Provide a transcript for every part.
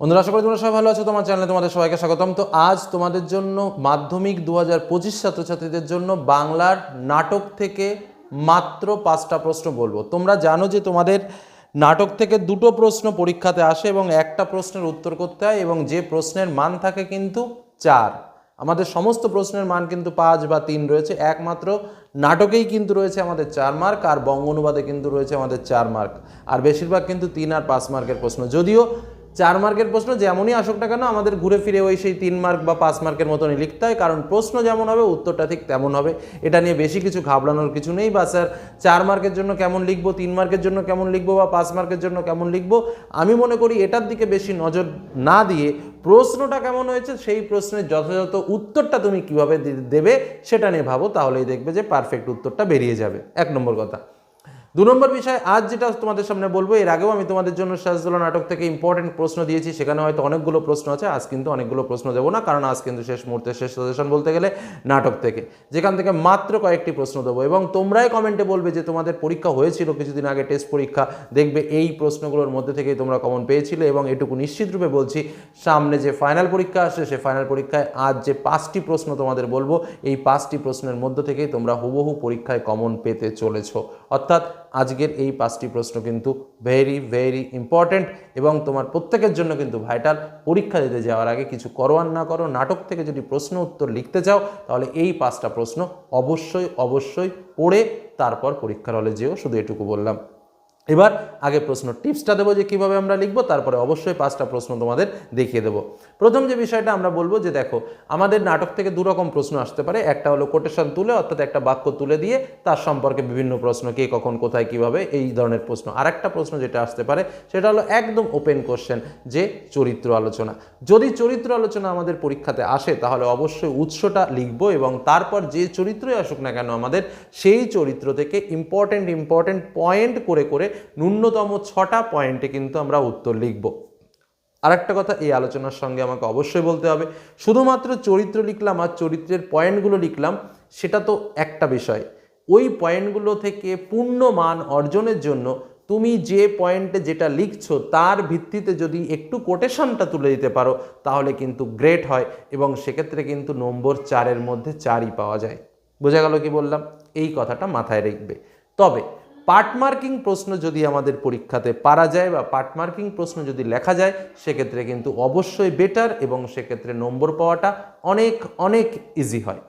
বন্ধুরা, আশা করি তোমরা সবাই ভালো আছো, তোমার চ্যানেলে তোমাদের সবাইকে স্বাগতম। তো আজ তোমাদের জন্য মাধ্যমিক দু হাজার পঁচিশ ছাত্রছাত্রীদের জন্য বাংলার নাটক থেকে মাত্র পাঁচটা প্রশ্ন বলব। তোমরা জানো যে তোমাদের নাটক থেকে দুটো প্রশ্ন পরীক্ষাতে আসে এবং একটা প্রশ্নের উত্তর করতে হয় এবং যে প্রশ্নের মান থাকে কিন্তু চার। আমাদের সমস্ত প্রশ্নের মান কিন্তু পাঁচ বা তিন রয়েছে, একমাত্র নাটকেই কিন্তু রয়েছে আমাদের চার মার্ক আর বঙ্গ অনুবাদে কিন্তু রয়েছে আমাদের চার মার্ক। আর বেশিরভাগ কিন্তু তিন আর পাঁচ মার্কের প্রশ্ন। যদিও চার মার্কের প্রশ্ন, যেমনই আসুক না কেন, আমাদের ঘুরে ফিরে ওই সেই তিন মার্ক বা পাঁচ মার্কের মতনই লিখতে হয়, কারণ প্রশ্ন যেমন হবে, উত্তরটা ঠিক তেমন হবে। এটা নিয়ে বেশি কিছু ঘাবড়ানোর কিছু নেই। বা স্যার, চার মার্কের জন্য কেমন লিখব, তিন মার্কের জন্য কেমন লিখব, বা পাঁচ মার্কের জন্য কেমন লিখব, আমি মনে করি এটার দিকে বেশি নজর না দিয়ে প্রশ্নটা কেমন হয়েছে, সেই প্রশ্নের যথাযথ উত্তরটা তুমি কীভাবে দেবে, সেটা নিয়ে ভাবো, তাহলেই দেখবে যে পারফেক্ট উত্তরটা বেরিয়ে যাবে। এক নম্বর কথা। দু নম্বর বিষয়, আজ যেটা তোমাদের সামনে বলব, এর আগেও আমি তোমাদের জন্য সাজদোলা নাটক থেকে ইম্পর্টেন্ট প্রশ্ন দিয়েছি, সেখানে হয়তো অনেকগুলো প্রশ্ন আছে, আজ কিন্তু অনেকগুলো প্রশ্ন দেবো না, কারণ আজ কিন্তু শেষ মুহূর্তে শেষ সাজেশন বলতে গেলে নাটক থেকে। যেখান থেকে মাত্র কয়েকটি প্রশ্ন দেবো, এবং তোমরাই কমেন্টে বলবে যে তোমাদের পরীক্ষা হয়েছিল, কিছুদিন আগে টেস্ট পরীক্ষা, দেখবে এই প্রশ্নগুলোর মধ্যে থেকেই তোমরা কমন পেয়েছিলে, এবং এটুকু নিশ্চিতরূপে বলছি, সামনে যে ফাইনাল পরীক্ষা আসছে, সে ফাইনাল পরীক্ষায় আজ যে পাঁচটি প্রশ্ন তোমাদের বলব, এই পাঁচটি প্রশ্নের মধ্য থেকেই তোমরা হুবহু পরীক্ষায় কমন পেতে চলেছো। অর্থাৎ আজকের এই পাঁচটি প্রশ্ন কিন্তু ভেরি ভেরি ইম্পর্ট্যান্ট এবং তোমার প্রত্যেকের জন্য কিন্তু ভাইটাল পরীক্ষা দিতে যাওয়ার আগে কিছু করো আর না করো, নাটক থেকে যদি প্রশ্ন উত্তর লিখতে চাও, তাহলে এই পাঁচটা প্রশ্ন অবশ্যই অবশ্যই পড়ে তারপর পরীক্ষার হলে যেও, শুধু এটুকু বললাম। এবার আগে প্রশ্ন, টিপসটা দেবো যে কীভাবে আমরা লিখব, তারপরে অবশ্যই পাঁচটা প্রশ্ন তোমাদের দেখিয়ে দেবো। প্রথম যে বিষয়টা আমরা বলব যে দেখো, আমাদের নাটক থেকে দু রকম প্রশ্ন আসতে পারে, একটা হলো কোটেশন তুলে, অর্থাৎ একটা বাক্য তুলে দিয়ে, তার সম্পর্কে বিভিন্ন প্রশ্ন, কে কখন, কোথায়, কীভাবে, এই ধরনের প্রশ্ন। আর একটা প্রশ্ন যেটা আসতে পারে, সেটা হলো একদম ওপেন কোশ্চেন যে চরিত্র আলোচনা। যদি চরিত্র আলোচনা আমাদের পরীক্ষাতে আসে, তাহলে অবশ্যই উৎসটা লিখব এবং তারপর যে চরিত্রই আসুক না কেন আমাদের, সেই চরিত্র থেকে ইম্পর্টেন্ট ইম্পর্টেন্ট পয়েন্ট করে করে ন্যূনতম ছটা পয়েন্টে কিন্তু আমরা উত্তর লিখব। আরেকটা কথা, এই আলোচনার সঙ্গে আমাকে অবশ্যই বলতে হবে, শুধুমাত্র চরিত্র লিখলাম আর চরিত্রের পয়েন্টগুলো লিখলাম, সেটা তো একটা বিষয়। ওই পয়েন্টগুলো থেকে পূর্ণ মান অর্জনের জন্য তুমি যে পয়েন্টে যেটা লিখছো, তার ভিত্তিতে যদি একটু কোটেশনটা তুলে দিতে পারো, তাহলে কিন্তু গ্রেট হয় এবং সেক্ষেত্রে কিন্তু নম্বর চারের মধ্যে চারই পাওয়া যায়। বোঝা গেল কি বললাম? এই কথাটা মাথায় রাখবে। তবে পার্ট মার্কিং প্রশ্ন যদি আমাদের পরীক্ষাতে পারা যায় বা পার্ট মার্কিং প্রশ্ন যদি লেখা যায়, সেক্ষেত্রে কিন্তু অবশ্যই বেটার এবং সেক্ষেত্রে নম্বর পাওয়াটা অনেক অনেক ইজি হয়।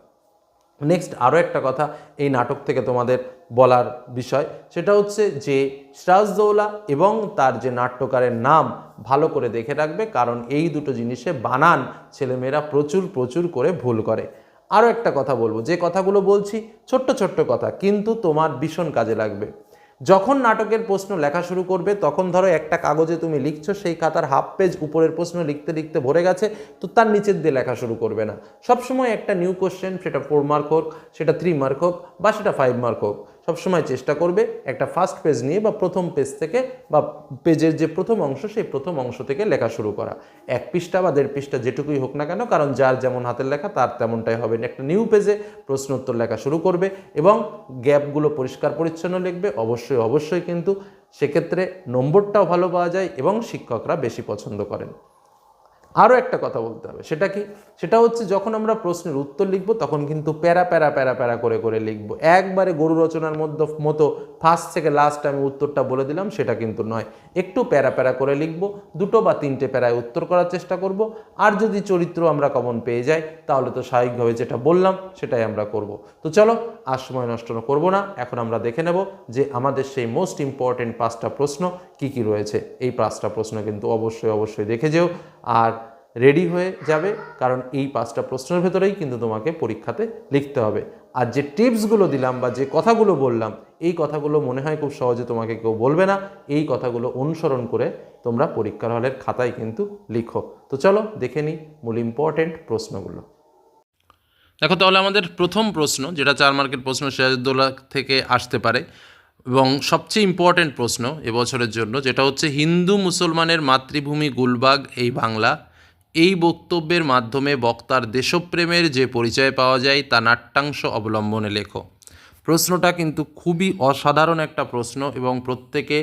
নেক্সট আরও একটা কথা এই নাটক থেকে তোমাদের বলার বিষয়। সেটা হচ্ছে যে সিরাজদৌলা এবং তার যে নাট্যকারের নাম ভালো করে দেখে রাখবে, কারণ এই দুটো জিনিসে বানান ছেলেমেয়েরা প্রচুর প্রচুর করে ভুল করে। আরও একটা কথা বলব, যে কথাগুলো বলছি ছোট্ট ছোট্ট কথা, কিন্তু তোমার ভীষণ কাজে লাগবে। যখন নাটকের প্রশ্ন লেখা শুরু করবে, তখন ধরো একটা কাগজে তুমি লিখছো, সেই খাতার হাফ পেজ উপরের প্রশ্ন লিখতে লিখতে ভরে গেছে, তো তার নিচের দিয়ে লেখা শুরু করবে না। সবসময় একটা নিউ কোশ্চেন সেটা ফোর মার্ক হোক, সেটা থ্রি মার্ক হোক, বা সেটা ফাইভ মার্ক হোক। সবসময় চেষ্টা করবে একটা ফার্স্ট পেজ নিয়ে বা প্রথম পেজ থেকে বা পেজের যে প্রথম অংশ, সেই প্রথম অংশ থেকে লেখা শুরু করা। এক পৃষ্ঠা বা দেড় পৃষ্ঠা যেটুকুই হোক না কেন, কারণ যার যেমন হাতের লেখা, তার তেমনটাই হবে। একটা নিউ পেজে প্রশ্ন উত্তর লেখা শুরু করবে এবং গ্যাপগুলো পরিষ্কার পরিচ্ছন্ন লিখবে, অবশ্যই অবশ্যই কিন্তু সেক্ষেত্রে নম্বরটাও ভালো পাওয়া যায় এবং শিক্ষকরা বেশি পছন্দ করেন। আরও একটা কথা বলতে হবে। সেটা কি? সেটা হচ্ছে যখন আমরা প্রশ্নের উত্তর লিখব, তখন কিন্তু প্যারা প্যারা প্যারা প্যারা করে করে লিখব। একবারে গরু রচনার মধ্যে, মতো ফার্স্ট থেকে লাস্ট আমি উত্তরটা বলে দিলাম, সেটা কিন্তু নয়। একটু প্যারা প্যারা করে লিখব, দুটো বা তিনটে প্যারায় উত্তর করার চেষ্টা করব। আর যদি চরিত্র আমরা কমন পেয়ে যাই, তাহলে তো স্বাভাবিকভাবে যেটা বললাম, সেটাই আমরা করব। তো চলো, আর সময় নষ্ট করব না। এখন আমরা দেখে নেব যে আমাদের সেই মোস্ট ইম্পর্টেন্ট পাঁচটা প্রশ্ন কি কি রয়েছে। এই পাঁচটা প্রশ্ন কিন্তু অবশ্যই অবশ্যই দেখে যেও। আর রেডি হয়ে যাবে, কারণ এই পাঁচটা প্রশ্নের ভেতরেই কিন্তু তোমাকে পরীক্ষাতে লিখতে হবে। আর যে টিপসগুলো দিলাম বা যে কথাগুলো বললাম, এই কথাগুলো মনে হয় খুব সহজে তোমাকে কেউ বলবে না। এই কথাগুলো অনুসরণ করে তোমরা পরীক্ষার হলের খাতায় কিন্তু লিখো। তো চলো দেখে নিই মূল ইম্পর্টেন্ট প্রশ্নগুলো। দেখো তাহলে আমাদের প্রথম প্রশ্ন, যেটা চার মার্কের প্রশ্ন সিরাজউদ্দৌলা থেকে আসতে পারে। এবং সবচেয়ে ইম্পর্ট্যান্ট প্রশ্ন এবছরের জন্য, যেটা হচ্ছে হিন্দু মুসলমানের মাতৃভূমি গুলবাগ, এই বাংলা। এই বক্তব্যের মাধ্যমে বক্তার দেশপ্রেমের যে পরিচয় পাওয়া যায়, তা নাট্যাংশ অবলম্বনে লেখো। প্রশ্নটা কিন্তু খুবই অসাধারণ একটা প্রশ্ন এবং প্রত্যেকে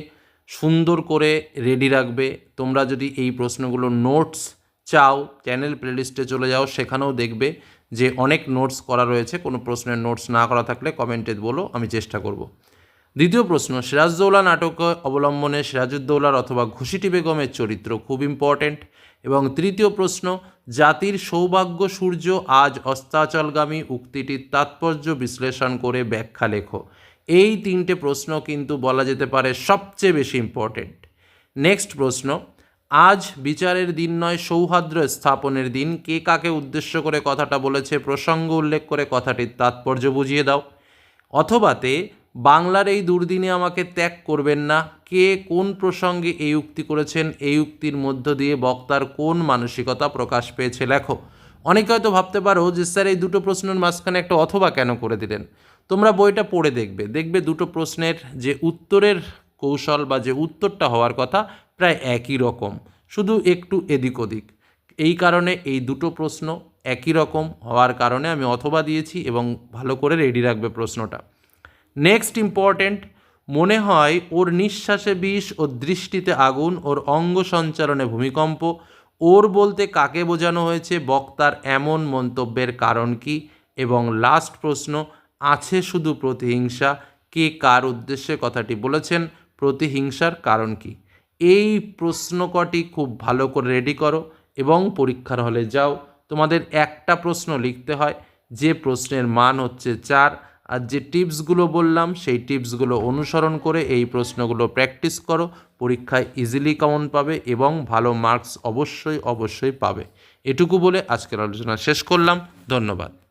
সুন্দর করে রেডি রাখবে। তোমরা যদি এই প্রশ্নগুলো নোটস চাও চ্যানেল প্লেলিস্টে চলে যাও, সেখানেও দেখবে যে অনেক নোটস করা রয়েছে। কোনো প্রশ্নের নোটস না করা থাকলে কমেন্টে বলো, আমি চেষ্টা করব। দ্বিতীয় প্রশ্ন, সিরাজদৌলা নাটক অবলম্বনে সিরাজউদ্দৌলার অথবা ঘুষিটি বেগমের চরিত্র খুব ইম্পর্ট্যান্ট এবং তৃতীয় প্রশ্ন, জাতির সৌভাগ্য সূর্য আজ অস্তাচলগামী উক্তিটির তাৎপর্য বিশ্লেষণ করে ব্যাখ্যা লেখো। এই তিনটে প্রশ্ন কিন্তু বলা যেতে পারে সবচেয়ে বেশি ইম্পর্ট্যান্ট নেক্সট প্রশ্ন, আজ বিচারের দিন নয় সৌহার্দ্য স্থাপনের দিন। কে কাকে উদ্দেশ্য করে কথাটা বলেছে, প্রসঙ্গ উল্লেখ করে কথাটির তাৎপর্য বুঝিয়ে দাও। অথবাতে বাংলার এই দুর্দিনে আমাকে ত্যাগ করবেন না। কে কোন প্রসঙ্গে এই উক্তি করেছেন, এই উক্তির মধ্য দিয়ে বক্তার কোন মানসিকতা প্রকাশ পেয়েছে, লেখো। অনেকে হয়তো ভাবতে পারো যে, স্যার, এই দুটো প্রশ্নের মাঝখানে একটা অথবা কেন করে দিলেন? তোমরা বইটা পড়ে দেখবে। দেখবে দুটো প্রশ্নের যে উত্তরের কৌশল বা যে উত্তরটা হওয়ার কথা প্রায় একই রকম। শুধু একটু এদিক ওদিক। এই কারণে এই দুটো প্রশ্ন একই রকম হওয়ার কারণে আমি অথবা দিয়েছি এবং ভালো করে রেডি রাখবে প্রশ্নটা। নেক্সট ইম্পর্ট্যান্ট মনে হয় ওর নিঃশ্বাসে বিষ ওর দৃষ্টিতে আগুন, ওর অঙ্গ সঞ্চালনে ভূমিকম্প। ওর বলতে কাকে বোঝানো হয়েছে, বক্তার এমন মন্তব্যের কারণ কি? এবং লাস্ট প্রশ্ন, আছে শুধু প্রতিহিংসা? কে কার উদ্দেশ্যে কথাটি বলেছেন? প্রতিহিংসার কারণ কি? এই প্রশ্ন কটি খুব ভালো করে রেডি করো এবং পরীক্ষার হলে যাও। তোমাদের একটা প্রশ্ন লিখতে হয়, যে প্রশ্নের মান হচ্ছে চার। আর যে টিপসগুলো বললাম, সেই টিপসগুলো অনুসরণ করে এই প্রশ্নগুলো প্র্যাকটিস করো। পরীক্ষায় ইজিলি কমন পাবে এবং ভালো মার্কস অবশ্যই অবশ্যই পাবে। এটুকু বলে আজকের আলোচনা শেষ করলাম। ধন্যবাদ।